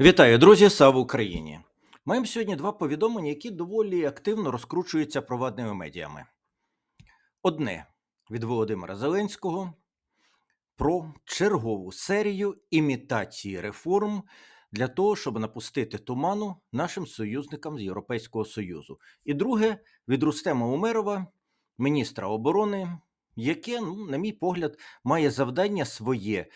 Вітаю, друзі! Слава Україні! Маємо сьогодні два повідомлення, які доволі активно розкручуються провадними медіями. Одне від Володимира Зеленського про чергову серію імітації реформ для того, щоб напустити туману нашим союзникам з Європейського Союзу. І друге від Рустема Умерова, міністра оборони, яке, ну, на мій погляд, має завдання своє.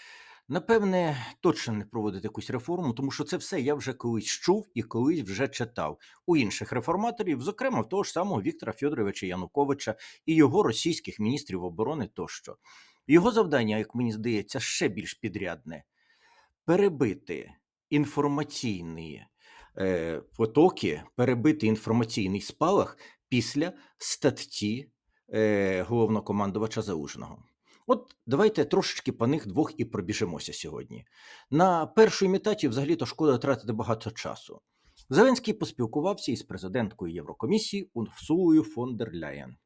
Напевне, точно не проводити якусь реформу, тому що це все я вже колись чув і колись вже читав у інших реформаторів, зокрема в того ж самого Віктора Федоровича Януковича і його російських міністрів оборони тощо. Його завдання, як мені здається, ще більш підрядне перебити інформаційні е, потоки, перебити інформаційний спалах після статті е, головнокомандувача Залужного. От давайте трошечки по них двох і пробіжимося сьогодні. На першу імітацію взагалі-то шкода тратити багато часу. Зеленський поспілкувався із президенткою Єврокомісії Урсулою фон дер Ляєн.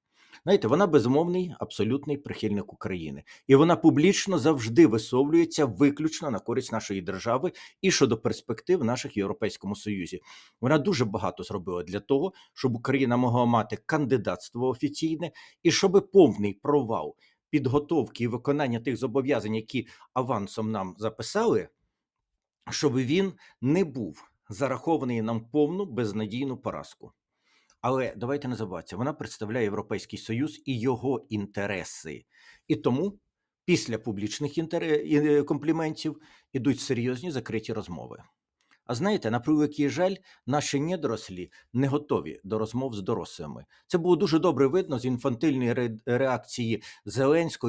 Знаєте, вона безумовний, абсолютний прихильник України, і вона публічно завжди висловлюється виключно на користь нашої держави і щодо перспектив наших Європейському Союзі. Вона дуже багато зробила для того, щоб Україна могла мати кандидатство офіційне і щоб повний провал підготовки і виконання тих зобов'язань, які авансом нам записали, щоб він не був зарахований нам повну безнадійну поразку. Але давайте не забуватися, вона представляє Європейський Союз і його інтереси. І тому після публічних інтер... і- компліментів ідуть серйозні закриті розмови. А знаєте, на превеликий жаль, наші недорослі не готові до розмов з дорослими. Це було дуже добре видно з інфантильної реакції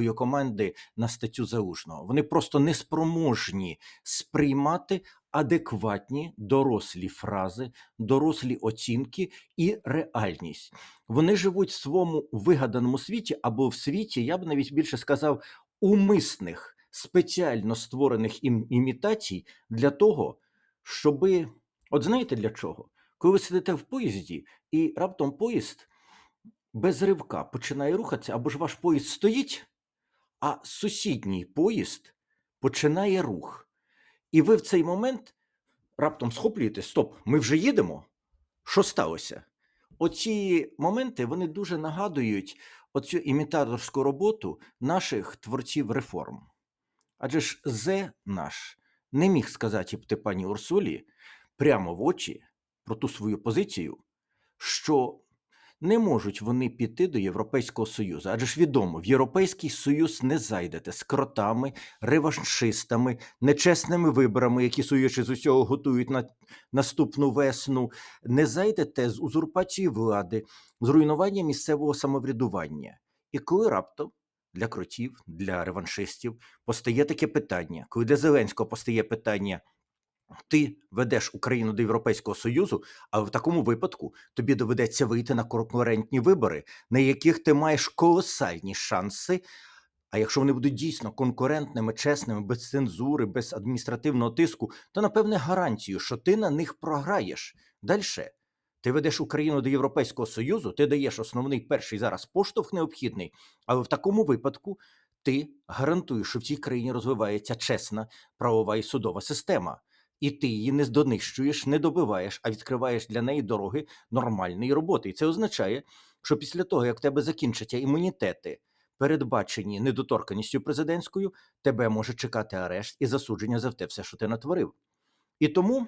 його команди на статтю Залужного. Вони просто неспроможні сприймати адекватні дорослі фрази, дорослі оцінки і реальність. Вони живуть в своєму вигаданому світі або в світі, я б навіть більше сказав, умисних, спеціально створених ім- імітацій для того, щоби. От знаєте для чого? Коли ви сидите в поїзді, і раптом поїзд без ривка починає рухатися, або ж ваш поїзд стоїть, а сусідній поїзд починає рух. І ви в цей момент раптом схоплюєте: стоп, ми вже їдемо. Що сталося? Оці моменти вони дуже нагадують оцю імітаторську роботу наших творців реформ. Адже ж Зе наш не міг сказати б пані Урсулі прямо в очі про ту свою позицію, що не можуть вони піти до Європейського Союзу. Адже ж відомо, в Європейський Союз не зайдете з кротами, реваншистами, нечесними виборами, які суючи з усього готують на наступну весну. Не зайдете з узурпацією влади, з руйнуванням місцевого самоврядування. І коли раптом для кротів, для реваншистів постає таке питання, коли для Зеленського постає питання. Ти ведеш Україну до Європейського Союзу, але в такому випадку тобі доведеться вийти на конкурентні вибори, на яких ти маєш колосальні шанси. А якщо вони будуть дійсно конкурентними, чесними, без цензури, без адміністративного тиску, то напевне гарантію, що ти на них програєш. Дальше ти ведеш Україну до Європейського Союзу, ти даєш основний перший зараз поштовх необхідний, але в такому випадку ти гарантуєш, що в цій країні розвивається чесна правова і судова система і ти її не донищуєш, не добиваєш, а відкриваєш для неї дороги нормальної роботи. І це означає, що після того, як в тебе закінчаться імунітети, передбачені недоторканістю президентською, тебе може чекати арешт і засудження за те все, що ти натворив. І тому.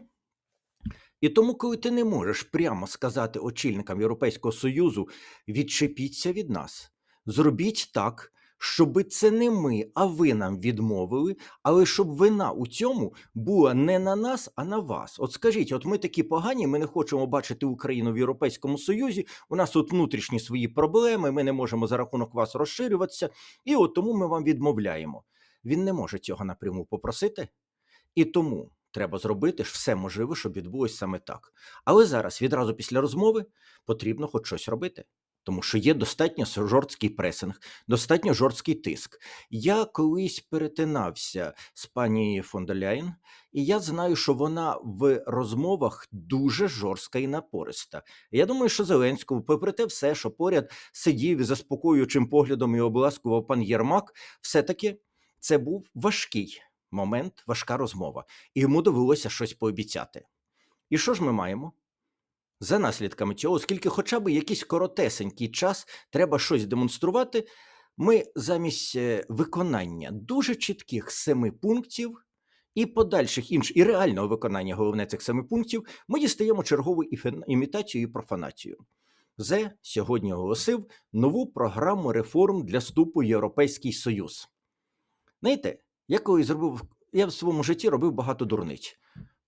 І тому, коли ти не можеш прямо сказати очільникам Європейського Союзу, відчепіться від нас, зробіть так, щоби це не ми, а ви нам відмовили, але щоб вина у цьому була не на нас, а на вас. От скажіть, от ми такі погані, ми не хочемо бачити Україну в Європейському Союзі. У нас тут внутрішні свої проблеми, ми не можемо за рахунок вас розширюватися, і от тому ми вам відмовляємо. Він не може цього напряму попросити, і тому треба зробити ж все можливе, щоб відбулося саме так. Але зараз, відразу після розмови, потрібно хоч щось робити. Тому що є достатньо жорсткий пресинг, достатньо жорсткий тиск. Я колись перетинався з пані фон і я знаю, що вона в розмовах дуже жорстка і напориста. Я думаю, що Зеленському, попри те все, що поряд сидів заспокоюючим поглядом і обласкував пан Єрмак, все-таки це був важкий момент важка розмова, і йому довелося щось пообіцяти. І що ж ми маємо? За наслідками цього, оскільки хоча б якийсь коротесенький час треба щось демонструвати, ми замість е, виконання дуже чітких семи пунктів і подальших інших, і реального виконання головне цих семи пунктів, ми дістаємо чергову імітацію і профанацію. Зе сьогодні оголосив нову програму реформ для вступу в Європейський Союз. Знаєте, я колись зробив, я в своєму житті робив багато дурниць.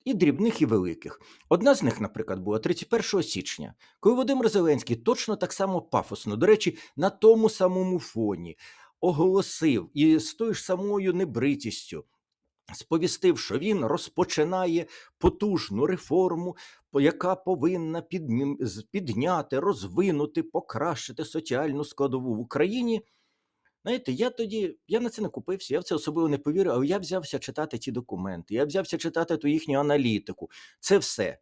І дрібних, і великих. Одна з них, наприклад, була 31 січня, коли Володимир Зеленський точно так само пафосно, до речі, на тому самому фоні оголосив і з тою ж самою небритістю сповістив, що він розпочинає потужну реформу, яка повинна підняти, розвинути, покращити соціальну складову в Україні. Знаєте, я тоді я на це не купився, я в це особливо не повірив, але я взявся читати ті документи, я взявся читати ту їхню аналітику. Це все.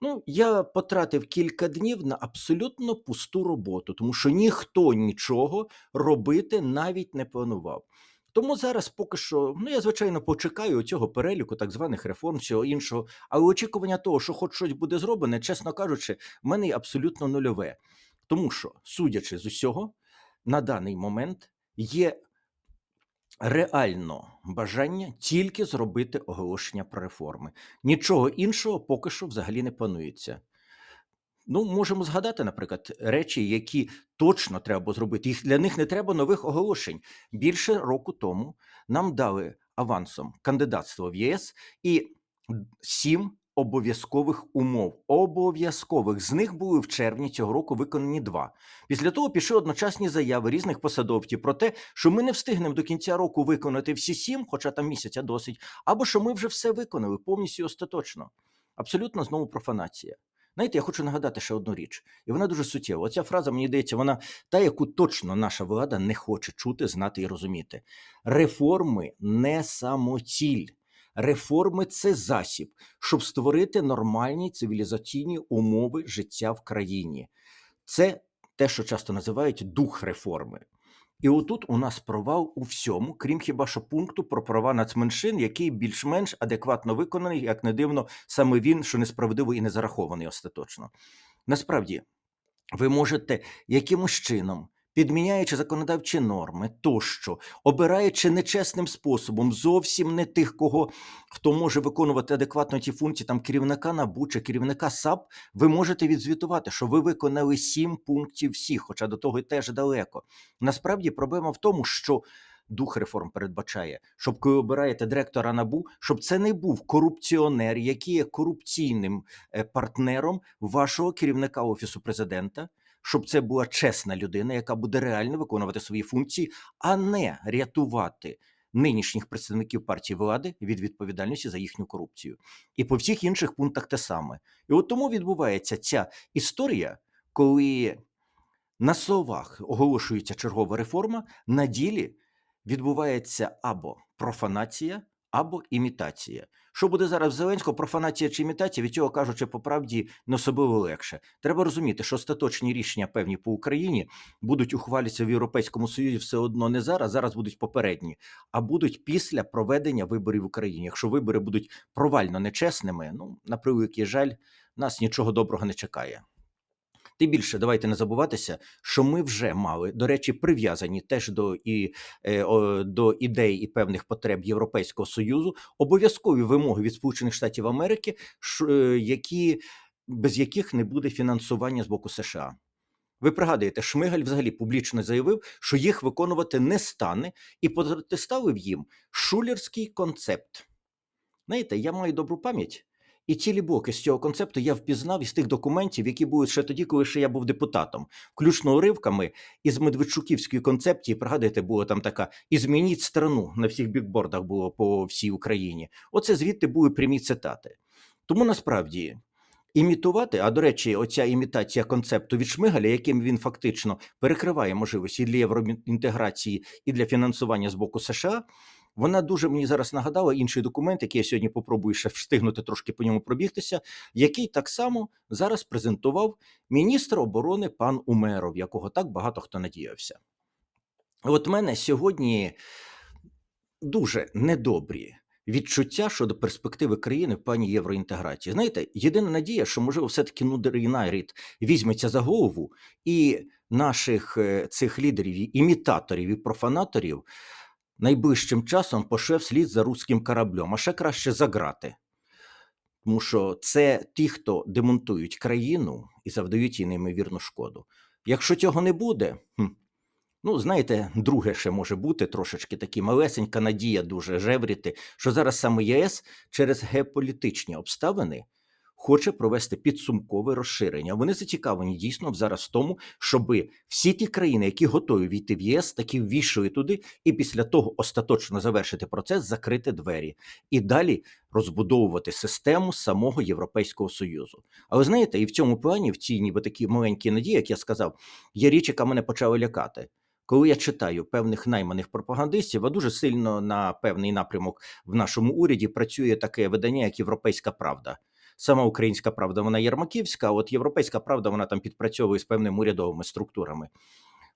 Ну, я потратив кілька днів на абсолютно пусту роботу, тому що ніхто нічого робити навіть не планував. Тому зараз поки що, ну я звичайно почекаю цього переліку так званих реформ, всього іншого, але очікування того, що хоч щось буде зроблене, чесно кажучи, в мене абсолютно нульове. Тому що, судячи з усього, на даний момент є реально бажання тільки зробити оголошення про реформи. Нічого іншого поки що взагалі не планується. Ну, можемо згадати, наприклад, речі, які точно треба зробити. Їх для них не треба нових оголошень. Більше року тому нам дали авансом кандидатство в ЄС і сім обов'язкових умов. Обов'язкових з них були в червні цього року виконані два. Після того пішли одночасні заяви різних посадовців про те, що ми не встигнемо до кінця року виконати всі сім, хоча там місяця досить, або що ми вже все виконали повністю остаточно. Абсолютно знову профанація. Знаєте, я хочу нагадати ще одну річ, і вона дуже суттєва. Оця фраза, мені здається, вона та, яку точно наша влада не хоче чути, знати і розуміти. Реформи не самоціль. Реформи це засіб, щоб створити нормальні цивілізаційні умови життя в країні. Це те, що часто називають дух реформи. І отут у нас провал у всьому, крім хіба що пункту про права нацменшин, який більш-менш адекватно виконаний, як не дивно, саме він, що несправедливо і не зарахований остаточно. Насправді, ви можете якимось чином, підміняючи законодавчі норми, тощо, обираючи нечесним способом зовсім не тих, кого хто може виконувати адекватно ті функції, там керівника НАБУ чи керівника САП, ви можете відзвітувати, що ви виконали сім пунктів всіх, хоча до того й теж далеко. Насправді проблема в тому, що дух реформ передбачає, щоб коли обираєте директора НАБУ, щоб це не був корупціонер, який є корупційним е, партнером вашого керівника офісу президента. Щоб це була чесна людина, яка буде реально виконувати свої функції, а не рятувати нинішніх представників партії влади від відповідальності за їхню корупцію. І по всіх інших пунктах те саме. І от тому відбувається ця історія, коли на словах оголошується чергова реформа, на ділі відбувається або профанація, або імітація. Що буде зараз в Зеленського, профанація чи імітація, від цього кажучи, по правді не особливо легше. Треба розуміти, що остаточні рішення певні по Україні будуть ухвалюватися в Європейському Союзі все одно не зараз, зараз будуть попередні, а будуть після проведення виборів в Україні. Якщо вибори будуть провально нечесними, ну на превеликий жаль, нас нічого доброго не чекає. Тим більше давайте не забуватися, що ми вже мали, до речі, прив'язані теж до і е, до ідей і певних потреб Європейського союзу обов'язкові вимоги від Сполучених Штатів Америки, е, які без яких не буде фінансування з боку США. Ви пригадуєте, Шмигаль взагалі публічно заявив, що їх виконувати не стане, і протиставив їм шулерський концепт. Знаєте, я маю добру пам'ять, і цілі блоки з цього концепту я впізнав із тих документів, які були ще тоді, коли ще я був депутатом, включно уривками із Медведчуківської концепції. Пригадуєте, було там така і змініть страну на всіх бікбордах було по всій Україні. Оце звідти були прямі цитати. Тому насправді. Імітувати, а до речі, оця імітація концепту від Шмигаля, яким він фактично перекриває можливості і для євроінтеграції і для фінансування з боку США, вона дуже мені зараз нагадала інший документ, який я сьогодні попробую ще встигнути трошки по ньому пробігтися, який так само зараз презентував міністр оборони пан Умеров, якого так багато хто надіявся. От мене сьогодні дуже недобрі відчуття щодо перспективи країни в плані євроінтеграції. Знаєте, єдина надія, що можливо все-таки мудрий нарід візьметься за голову і наших е, цих лідерів, імітаторів і профанаторів найближчим часом пошле вслід за руським кораблем, а ще краще за грати. Тому що це ті, хто демонтують країну і завдають їй неймовірну шкоду. Якщо цього не буде, хм, ну знаєте, друге ще може бути трошечки такі малесенька надія дуже жевріти, що зараз саме ЄС через геополітичні обставини хоче провести підсумкове розширення. Вони зацікавлені дійсно зараз в тому, щоб всі ті країни, які готові війти в ЄС, таки ввійшли туди, і після того остаточно завершити процес, закрити двері і далі розбудовувати систему самого Європейського Союзу. Але знаєте, і в цьому плані, в цій ніби такі маленькі надії, як я сказав, є річ, яка мене почала лякати. Коли я читаю певних найманих пропагандистів, а дуже сильно на певний напрямок в нашому уряді працює таке видання, як Європейська Правда. Сама українська правда, вона єрмаківська, а от європейська правда, вона там підпрацьовує з певними урядовими структурами.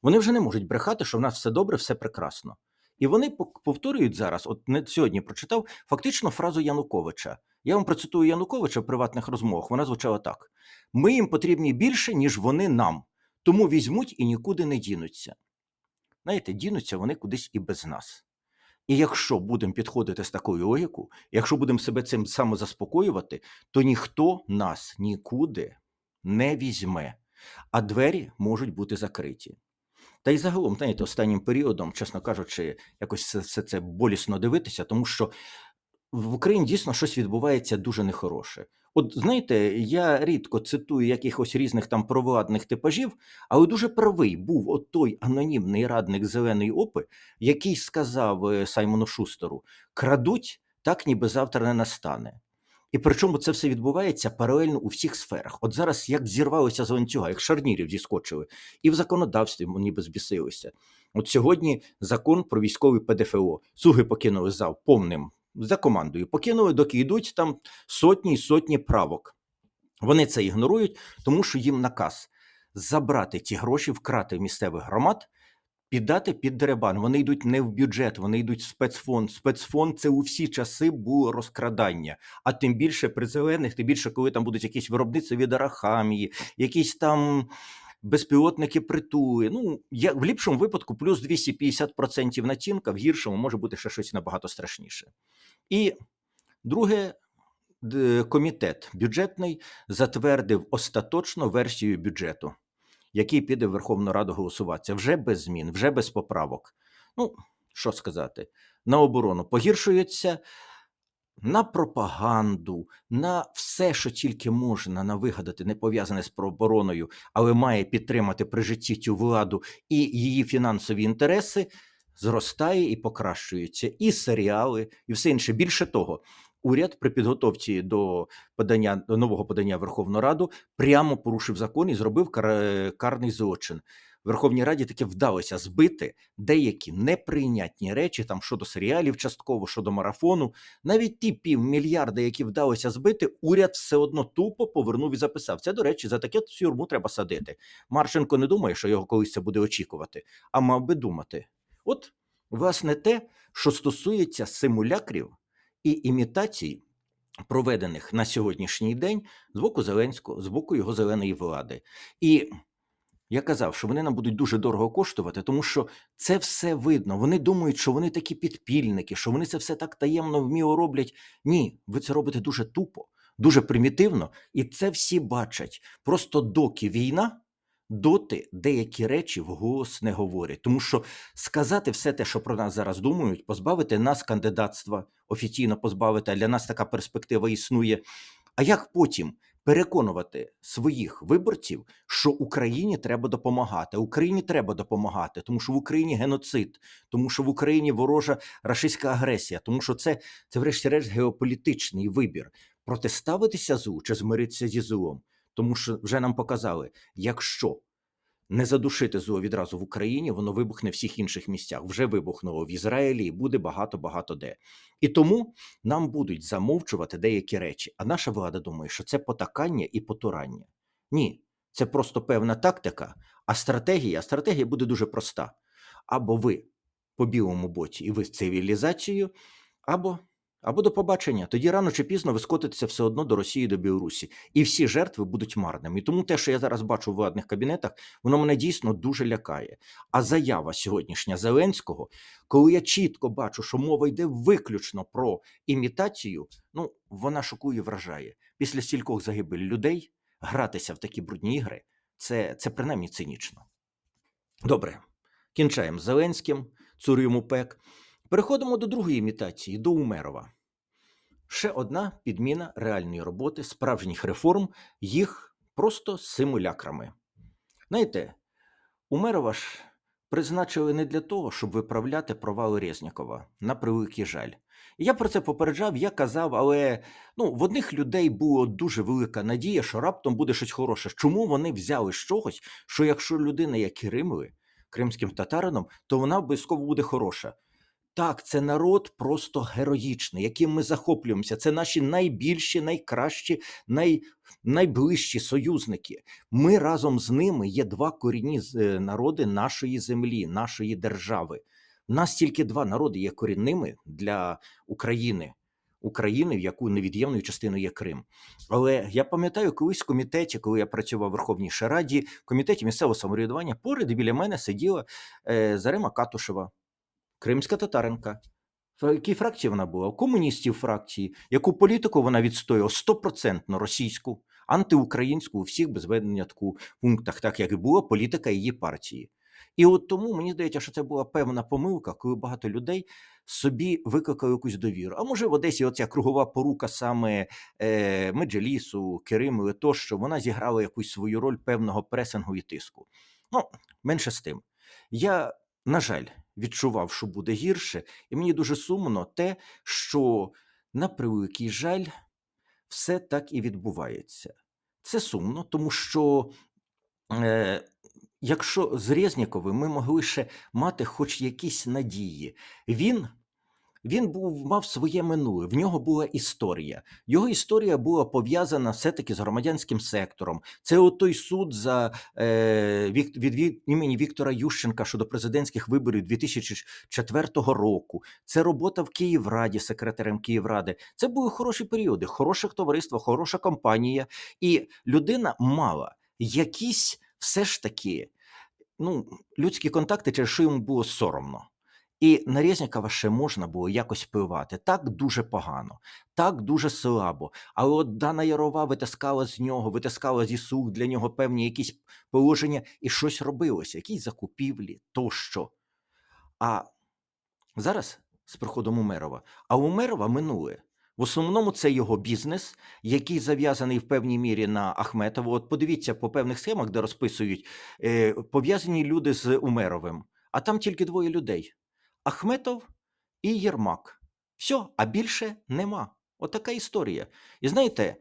Вони вже не можуть брехати, що в нас все добре, все прекрасно. І вони повторюють зараз, от не сьогодні прочитав фактично фразу Януковича. Я вам процитую Януковича в приватних розмовах. Вона звучала так: ми їм потрібні більше, ніж вони нам, тому візьмуть і нікуди не дінуться. Знаєте, дінуться вони кудись і без нас. І якщо будемо підходити з такою логікою, якщо будемо себе цим самозаспокоювати, то ніхто нас нікуди не візьме, а двері можуть бути закриті. Та й загалом, знаєте, останнім періодом, чесно кажучи, якось все, це болісно дивитися, тому що в Україні дійсно щось відбувається дуже нехороше. От знаєте, я рідко цитую якихось різних там провладних типажів, але дуже правий був от той анонімний радник зеленої опи, який сказав е, Саймону Шустеру: крадуть так, ніби завтра не настане. І причому це все відбувається паралельно у всіх сферах. От зараз як зірвалося з ланцюга, як шарнірів зіскочили, і в законодавстві ніби збісилися. От сьогодні закон про військовий ПДФО. Суги покинули зал повним за командою. Покинули, доки йдуть там сотні й сотні правок. Вони це ігнорують, тому що їм наказ забрати ті гроші, вкрати місцевих громад, піддати під деребан. Вони йдуть не в бюджет, вони йдуть в спецфонд. Спецфонд це у всі часи було розкрадання. А тим більше при зелених, тим більше, коли там будуть якісь виробництва від Арахамії, якісь там безпілотники притули. Ну, я, в ліпшому випадку плюс 250% націнка, в гіршому може бути ще щось набагато страшніше. І друге, комітет бюджетний затвердив остаточну версію бюджету, який піде в Верховну Раду голосуватися вже без змін, вже без поправок. Ну, що сказати, на оборону погіршується. На пропаганду, на все, що тільки можна на вигадати, не пов'язане з обороною, але має підтримати при житті цю владу і її фінансові інтереси, зростає і покращується. І серіали, і все інше. Більше того, уряд при підготовці до подання до нового подання Верховну Раду прямо порушив закон і зробив кар- карний злочин. Верховній Раді таки вдалося збити деякі неприйнятні речі там щодо серіалів, частково щодо марафону. Навіть ті півмільярда, які вдалося збити, уряд все одно тупо повернув і записав. Це, до речі, за таке тюрму треба садити. Марченко не думає, що його колись це буде очікувати, а мав би думати. От, власне, те, що стосується симулякрів і імітацій, проведених на сьогоднішній день з боку Зеленського, з боку його зеленої влади. І я казав, що вони нам будуть дуже дорого коштувати, тому що це все видно. Вони думають, що вони такі підпільники, що вони це все так таємно вміло роблять. Ні, ви це робите дуже тупо, дуже примітивно, і це всі бачать. Просто доки війна, доти деякі речі вголос не говорять. Тому що сказати все те, що про нас зараз думають, позбавити нас кандидатства, офіційно позбавити, а для нас така перспектива існує. А як потім переконувати своїх виборців, що Україні треба допомагати? Україні треба допомагати, тому що в Україні геноцид, тому що в Україні ворожа рашистська агресія, тому що це, це врешті-решт, геополітичний вибір протиставитися зу чи змиритися зі злом. Тому що вже нам показали, якщо не задушити зло відразу в Україні, воно вибухне в всіх інших місцях. Вже вибухнуло в Ізраїлі і буде багато багато де. І тому нам будуть замовчувати деякі речі. А наша влада думає, що це потакання і потурання. Ні, це просто певна тактика, а стратегія, а стратегія буде дуже проста. Або ви по білому боці, і ви з цивілізацією, або Або до побачення. Тоді рано чи пізно ви скотитеся все одно до Росії, до Білорусі. І всі жертви будуть марними. І тому те, що я зараз бачу в владних кабінетах, воно мене дійсно дуже лякає. А заява сьогоднішня Зеленського, коли я чітко бачу, що мова йде виключно про імітацію, ну вона шокує, вражає. Після стількох загибель людей гратися в такі брудні ігри це, це принаймні цинічно. Добре, кінчаємо з Зеленським, цур йому пек. Переходимо до другої імітації, до Умерова. Ще одна підміна реальної роботи, справжніх реформ, їх просто симулякрами. Знаєте, Умерова ж призначили не для того, щоб виправляти провали Резнікова, на превеликий жаль. Я про це попереджав, я казав, але ну, в одних людей була дуже велика надія, що раптом буде щось хороше. Чому вони взяли з чогось, що якщо людина є Киримові, кримським татарином, то вона обов'язково буде хороша. Так, це народ просто героїчний, яким ми захоплюємося. Це наші найбільші, найкращі, най, найближчі союзники. Ми разом з ними є два корінні е, народи нашої землі, нашої держави. У нас тільки два народи є корінними для України. України, в яку невід'ємною частиною є Крим. Але я пам'ятаю, колись в комітеті, коли я працював в Верховній Ще Раді, в комітеті місцевого самоврядування, поряд біля мене сиділа е, Зарема Катушева, кримська татаринка. В якій фракції вона була? Комуністів фракції. Яку політику вона відстоювала? Стопроцентно російську, антиукраїнську у всіх без винятку пунктах, так як і була політика її партії. І от тому мені здається, що це була певна помилка, коли багато людей собі викликали якусь довіру. А може в Одесі оця кругова порука саме е, Меджелісу, Керимові тощо, вона зіграла якусь свою роль певного пресингу і тиску. Ну, менше з тим. Я, на жаль, відчував, що буде гірше, і мені дуже сумно те, що на превеликий жаль, все так і відбувається. Це сумно, тому що е, якщо з Резніковим ми могли ще мати хоч якісь надії, він. Він був мав своє минуле, в нього була історія. Його історія була пов'язана все-таки з громадянським сектором. Це от той суд за е, від, від імені Віктора Ющенка щодо президентських виборів 2004 року. Це робота в Київраді, секретарем Київради. Це були хороші періоди, хороше товариство, хороша компанія, і людина мала якісь все ж таки ну, людські контакти, через що йому було соромно. І на Резнікова ще можна було якось впливати. Так дуже погано, так дуже слабо. Але от Дана Ярова витискала з нього, витискала зі слуг для нього певні якісь положення, і щось робилося, якісь закупівлі тощо. А зараз з приходом Умерова, а Умерова минуле. В основному це його бізнес, який зав'язаний в певній мірі на Ахметову. От подивіться по певних схемах, де розписують е, пов'язані люди з Умеровим, а там тільки двоє людей: Ахметов і Єрмак. Все, а більше нема. Отака історія. І знаєте,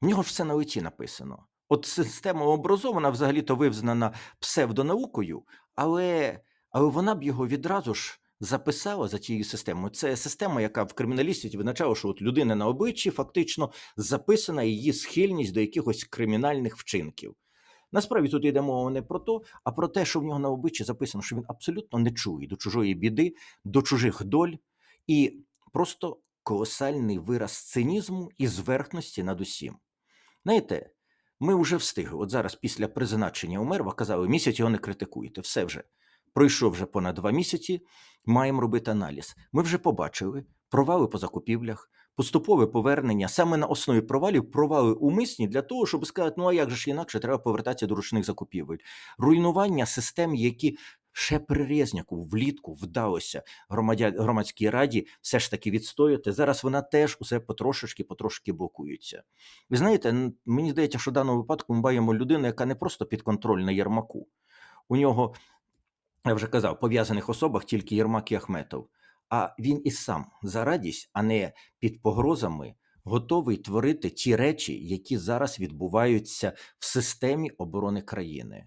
в нього ж все на лиці написано. От система образована взагалі-то визнана псевдонаукою, але, але вона б його відразу ж записала за цією системою. Це система, яка в криміналістиці визначала, що от людина на обличчі фактично записана її схильність до якихось кримінальних вчинків. Насправді тут йде мова не про то, а про те, що в нього на обличчі записано, що він абсолютно не чує до чужої біди, до чужих доль, і просто колосальний вираз цинізму і зверхності над усім. Знаєте, ми вже встигли. От зараз, після призначення Умерва, казали, місяць його не критикуєте, все вже. Пройшов вже понад два місяці, маємо робити аналіз. Ми вже побачили провали по закупівлях, поступове повернення саме на основі провалів, провали умисні для того, щоб сказати, ну а як же ж інакше треба повертатися до ручних закупівель. Руйнування систем, які ще при Резняку влітку вдалося громадській раді все ж таки відстояти. Зараз вона теж усе потрошечки, потрошки блокується. Ви знаєте, мені здається, що в даному випадку ми маємо людину, яка не просто підконтрольна Єрмаку. У нього, я вже казав, пов'язаних особах тільки Єрмак і Ахметов. А він і сам за радість, а не під погрозами, готовий творити ті речі, які зараз відбуваються в системі оборони країни.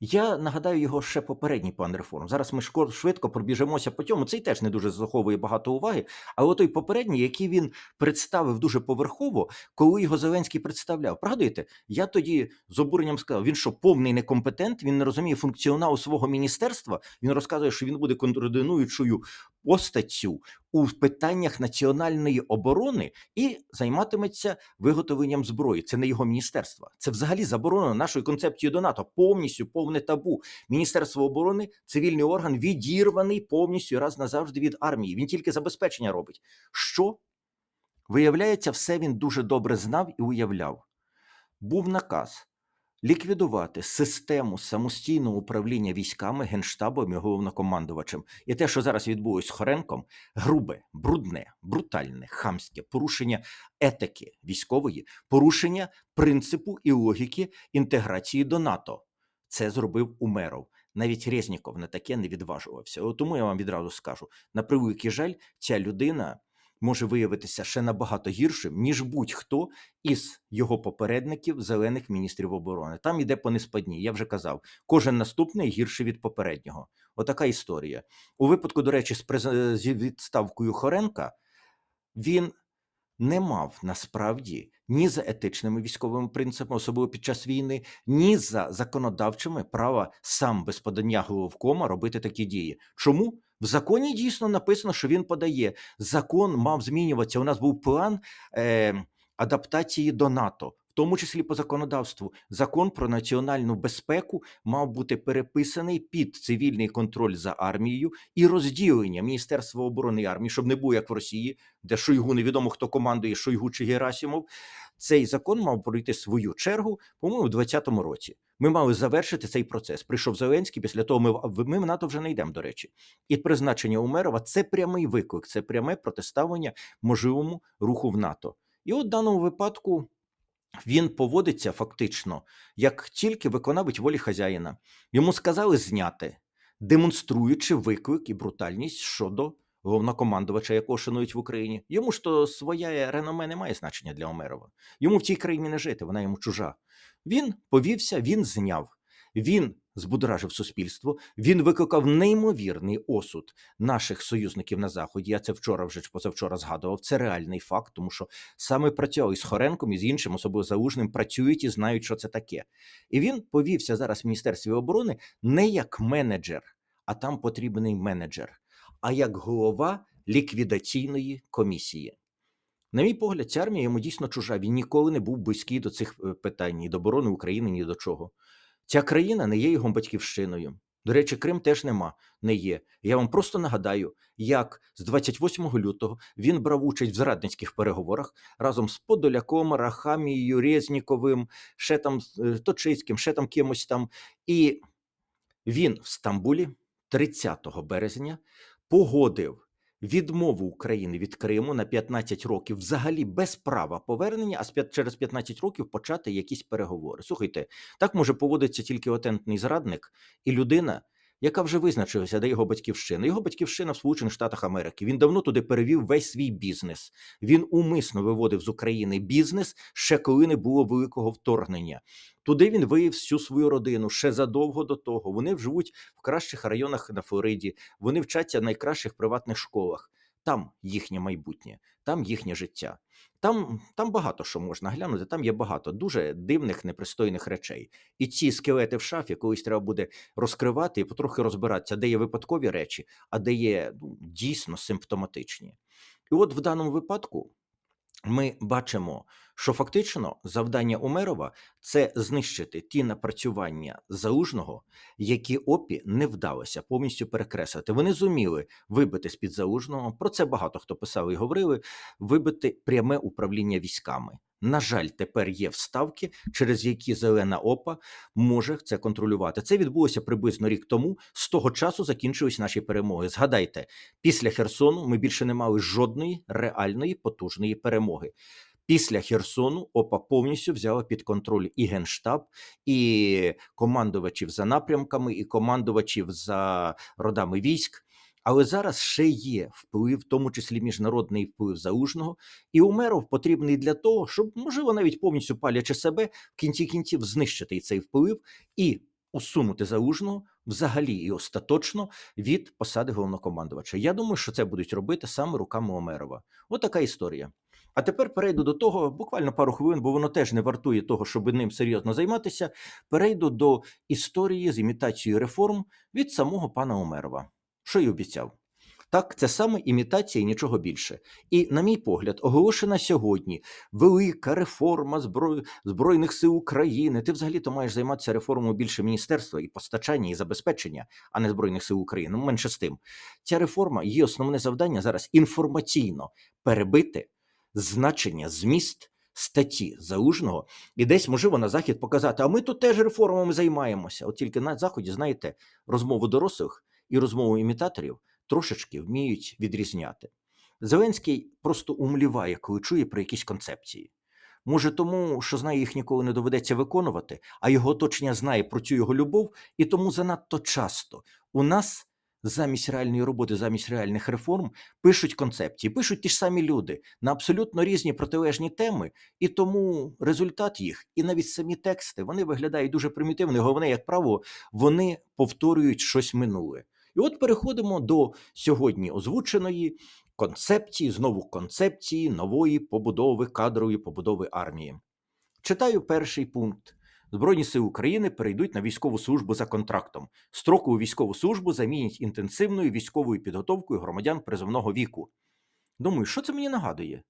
Я нагадаю його ще попередній план реформ. Зараз ми швидко пробіжимося по цьому. Цей теж не дуже заховує багато уваги. Але той попередній, який він представив дуже поверхово, коли його Зеленський представляв. Пригадуєте, я тоді з обуренням сказав: він що повний некомпетент, він не розуміє функціоналу свого міністерства. Він розказує, що він буде координуючою постаттю у питаннях національної оборони і займатиметься виготовленням зброї. Це не його міністерство. Це взагалі заборонено нашою концепцією до НАТО. Повністю повне табу. Міністерство оборони, цивільний орган відірваний повністю раз назавжди від армії. Він тільки забезпечення робить. Що виявляється, все він дуже добре знав і уявляв. Був наказ ліквідувати систему самостійного управління військами, генштабом і головнокомандувачем. І те, що зараз відбулось з Хоренком, грубе, брудне, брутальне, хамське порушення етики військової, порушення принципу і логіки інтеграції до НАТО. Це зробив Умеров. Навіть Резніков на таке не відважувався. Тому я вам відразу скажу: на превеликий жаль, ця людина може виявитися ще набагато гіршим, ніж будь-хто із його попередників, зелених міністрів оборони. Там іде по неспадні. Я вже казав, кожен наступний гірший від попереднього. Отака історія. У випадку, до речі, з, през- з відставкою Хоренка він не мав насправді ні за етичними військовими принципами, особливо під час війни, ні за законодавчими права сам без подання головкома робити такі дії. Чому? В законі дійсно написано, що він подає. Закон мав змінюватися. У нас був план е, адаптації до НАТО, в тому числі по законодавству. Закон про національну безпеку мав бути переписаний під цивільний контроль за армією і розділення Міністерства оборони армії, щоб не було як в Росії, де Шойгу невідомо хто командує Шойгу чи Герасимов. Цей закон мав пройти свою чергу, по-моєму, у 2020 році. Ми мали завершити цей процес. Прийшов Зеленський. Після того ми, в- ми в НАТО вже не йдемо, до речі. І призначення Умерова це прямий виклик, це пряме протиставлення можливому руху в НАТО. І от в даному випадку він поводиться фактично як тільки виконавець волі хазяїна. Йому сказали зняти, демонструючи виклик і брутальність щодо головнокомандувача, якого шанують в Україні. Йому ж то своє реноме не має значення для Омерова. Йому в цій країні не жити, вона йому чужа. Він повівся, він зняв. Він збудоражив суспільство. Він викликав неймовірний осуд наших союзників на заході. Я це вчора вже чи позавчора згадував. Це реальний факт, тому що саме працював із Хоренком і з іншим, особливо Залужним, працюють і знають, що це таке. І він повівся зараз в Міністерстві оборони не як менеджер, а там потрібний менеджер, а як голова ліквідаційної комісії. На мій погляд, ця армія йому дійсно чужа. Він ніколи не був близький до цих е, питань ні до оборони України, ні до чого. Ця країна не є його батьківщиною. До речі, Крим теж нема, не є. Я вам просто нагадаю, як з 28 лютого він брав участь в зрадницьких переговорах разом з Подоляком, Рахамією, Резніковим, ще там е, Точицьким, ще там кимось там. І він в Стамбулі 30 березня погодив відмову України від Криму на 15 років, взагалі без права повернення, а через 15 років почати якісь переговори. Слухайте, так може поводитися тільки отентний зрадник і людина, яка вже визначилася, де його батьківщина. Його батьківщина в Сполучених Штатах Америки. Він давно туди перевів весь свій бізнес. Він умисно виводив з України бізнес ще коли не було великого вторгнення. Туди він виїв всю свою родину ще задовго до того. Вони живуть в кращих районах на Флориді. Вони вчаться в найкращих приватних школах. Там їхнє майбутнє, там їхнє життя. Там, там багато що можна глянути. Там є багато дуже дивних, непристойних речей. І ці скелети в шафі колись треба буде розкривати і потрохи розбиратися, де є випадкові речі, а де є ну, дійсно симптоматичні. І от в даному випадку ми бачимо, що фактично завдання Умерова це знищити ті напрацювання залужного, які ОПІ не вдалося повністю перекреслити. Вони зуміли вибити з під залужного. Про це багато хто писав і говорили. Вибити пряме управління військами. На жаль, тепер є вставки, через які зелена ОПА може це контролювати. Це відбулося приблизно рік тому. З того часу закінчились наші перемоги. Згадайте, після Херсону ми більше не мали жодної реальної потужної перемоги. Після Херсону ОПА повністю взяла під контроль і генштаб, і командувачів за напрямками, і командувачів за родами військ. Але зараз ще є вплив, в тому числі міжнародний вплив залужного, і Умеров потрібний для того, щоб, можливо, навіть повністю палячи себе, в кінці кінців знищити цей вплив і усунути залужного взагалі і остаточно від посади головнокомандувача. Я думаю, що це будуть робити саме руками Омерова. От така історія. А тепер перейду до того, буквально пару хвилин, бо воно теж не вартує того, щоб ним серйозно займатися. Перейду до історії з імітацією реформ від самого пана Омерова. Що й обіцяв. Так, це саме імітація і нічого більше. І, на мій погляд, оголошена сьогодні велика реформа зброй... Збройних сил України. Ти взагалі-то маєш займатися реформою більше міністерства і постачання, і забезпечення, а не Збройних сил України. Ну, менше з тим. Ця реформа, її основне завдання зараз інформаційно перебити значення, зміст статті залужного і десь, можливо, на захід показати, а ми тут теж реформами займаємося. От тільки на заході, знаєте, розмову дорослих і розмову імітаторів трошечки вміють відрізняти. Зеленський просто умліває, коли чує про якісь концепції. Може, тому, що знає, їх ніколи не доведеться виконувати, а його оточення знає про цю його любов, і тому занадто часто у нас замість реальної роботи, замість реальних реформ пишуть концепції, пишуть ті ж самі люди на абсолютно різні протилежні теми, і тому результат їх, і навіть самі тексти, вони виглядають дуже примітивно. Головне, як правило, вони повторюють щось минуле. І от переходимо до сьогодні озвученої концепції, знову концепції нової побудови кадрової побудови армії. Читаю перший пункт. Збройні сили України перейдуть на військову службу за контрактом. Строкову військову службу замінять інтенсивною військовою підготовкою громадян призовного віку. Думаю, що це мені нагадує?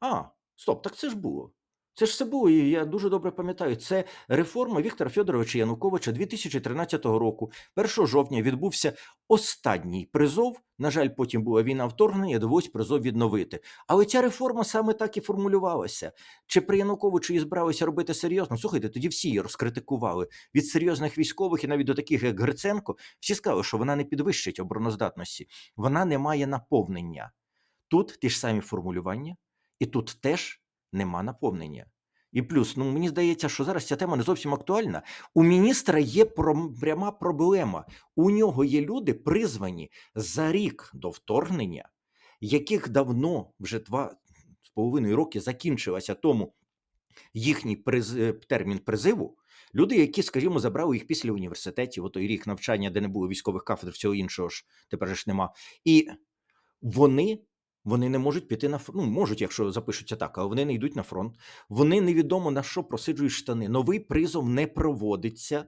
А, стоп, так це ж було. Це ж все було, і я дуже добре пам'ятаю. Це реформа Віктора Федоровича Януковича 2013 року. 1 жовтня відбувся останній призов. На жаль, потім була війна вторгнення, довелось призов відновити. Але ця реформа саме так і формулювалася. Чи при Януковичу її збиралися робити серйозно? Слухайте, тоді всі її розкритикували від серйозних військових і навіть до таких, як Гриценко, всі сказали, що вона не підвищить обороноздатності, вона не має наповнення. Тут ті ж самі формулювання, і тут теж нема наповнення. І плюс, ну мені здається, що зараз ця тема не зовсім актуальна. У міністра є пряма проблема. У нього є люди, призвані за рік до вторгнення, яких давно вже два з половиною роки закінчилася тому їхній приз... е, термін призиву. Люди, які, скажімо, забрали їх після університетів, отой рік навчання, де не було військових кафедр, всього іншого ж тепер ж нема. І вони, вони не можуть піти на фронт. Ну, можуть, якщо запишуться так, але вони не йдуть на фронт. Вони невідомо на що просиджують штани. Новий призов не проводиться.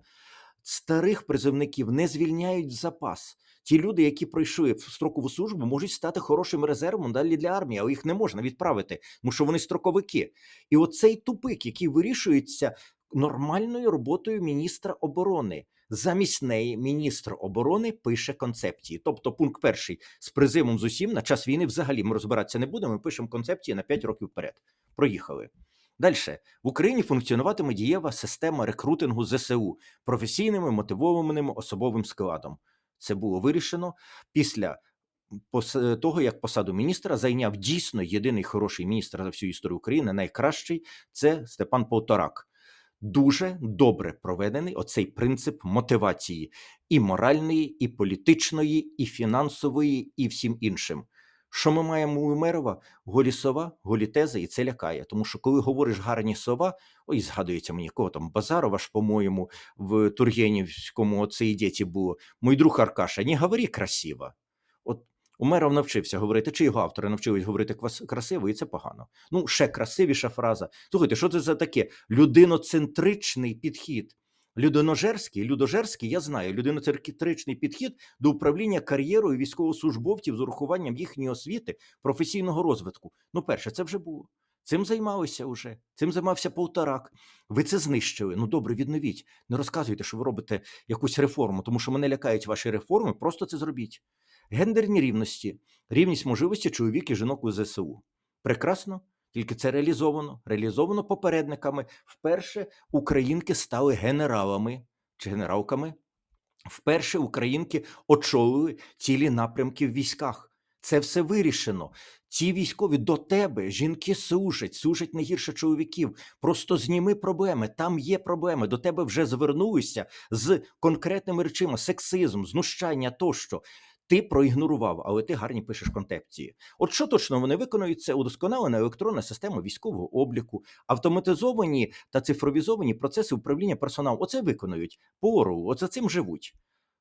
Старих призовників не звільняють запас. Ті люди, які пройшли строкову службу, можуть стати хорошим резервом далі для армії, але їх не можна відправити, тому що вони строковики. І оцей тупик, який вирішується нормальною роботою міністра оборони. Замість неї міністр оборони пише концепції. Тобто, пункт перший з призивом з усім на час війни взагалі ми розбиратися не будемо. Ми пишемо концепції на 5 років вперед. Проїхали. Далі в Україні функціонуватиме дієва система рекрутингу ЗСУ професійними мотивованим особовим складом. Це було вирішено після того, як посаду міністра зайняв дійсно єдиний хороший міністр за всю історію України, найкращий це Степан Полторак. Дуже добре проведений оцей принцип мотивації і моральної, і політичної, і фінансової, і всім іншим. Що ми маємо у Умерова? Голі сова, голі тези, і це лякає. Тому що коли говориш гарні сова, ой, згадується мені кого там Базарова ж, по-моєму, в Тургенівському оцей діті було. Мій друг Аркаша, не говори красиво. Умеров навчився говорити, чи його автори навчились говорити красиво, і це погано. Ну, ще красивіша фраза. Слухайте, що це за таке? Людиноцентричний підхід. Людиножерський, людожерський, я знаю, людиноцентричний підхід до управління кар'єрою військовослужбовців з урахуванням їхньої освіти, професійного розвитку. Ну, перше, це вже було. Цим займалися вже, цим займався Полторак. Ви це знищили. Ну добре, відновіть. Не розказуйте, що ви робите якусь реформу, тому що мене лякають ваші реформи. Просто це зробіть. Гендерні рівності, рівність можливості чоловік і жінок у ЗСУ. Прекрасно, тільки це реалізовано. Реалізовано попередниками. Вперше українки стали генералами чи генералками. Вперше українки очолили цілі напрямки в військах. Це все вирішено. Ці військові до тебе, жінки служать, служать не гірше чоловіків. Просто зніми проблеми. Там є проблеми. До тебе вже звернулися з конкретними речами: сексизм, знущання тощо. Ти проігнорував, але ти гарні пишеш концепції. От що точно вони виконують це удосконалена електронна система військового обліку, автоматизовані та цифровізовані процеси управління персоналом. Оце виконують по орову, от за цим живуть.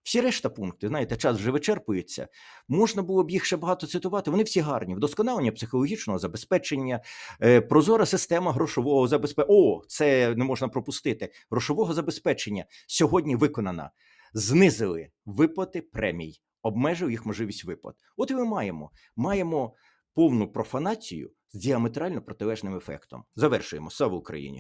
Всі решта пункти, знаєте, час вже вичерпується. Можна було б їх ще багато цитувати. Вони всі гарні. Вдосконалення психологічного забезпечення, е, прозора система грошового забезпечення. О, це не можна пропустити. Грошового забезпечення сьогодні виконана. Знизили виплати премій. Обмежив їх можливість виплат. От і ми маємо. Маємо повну профанацію з діаметрально протилежним ефектом. Завершуємо. Слава Україні!